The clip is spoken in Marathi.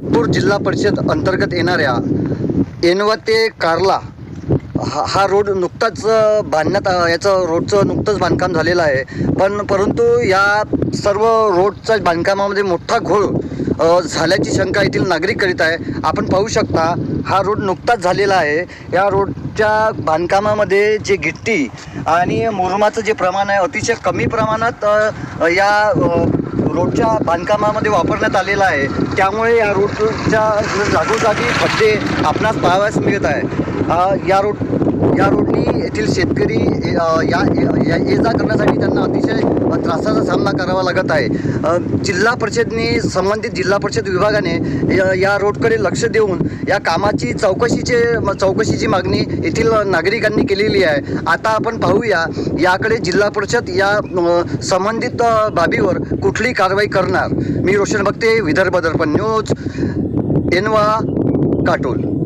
नागपूर जिल्हा परिषद अंतर्गत येणाऱ्या एनवा ते कार्ला हा हा रोड नुकताच बांधण्यात याचं रोडचं नुकतंच बांधकाम झालेलं आहे. पण परंतु या सर्व रोडच्या बांधकामामध्ये मोठा घोळ झाल्याची शंका येथील नागरिक करीत आहे. आपण पाहू शकता हा रोड नुकताच झालेला आहे. या रोडच्या बांधकामामध्ये जे गिट्टी आणि मुरुमाचं जे प्रमाण आहे अतिशय कमी प्रमाणात या रोडच्या बांधकामामध्ये वापरण्यात आलेला आहे. त्यामुळे या रोडच्या जागोजागी खड्डे आपणास पाहावयास मिळत आहे. या रोड या रोडनी येथील शेतकरी या या ये जा करण्यासाठी त्यांना अतिशय त्रासाचा सामना करावा लागत आहे. जिल्हा परिषदने संबंधित जिल्हा परिषद विभागाने या- रोडकडे लक्ष देऊन या कामाची चौकशीचे चौकशीची मागणी येथील नागरिकांनी केलेली आहे. आता आपण पाहूया याकडे जिल्हा परिषद या संबंधित बाबीवर कुठली कारवाई करणार. मी रोशन बघते विदर्भ दर्पण न्यूज एनवा काटोल.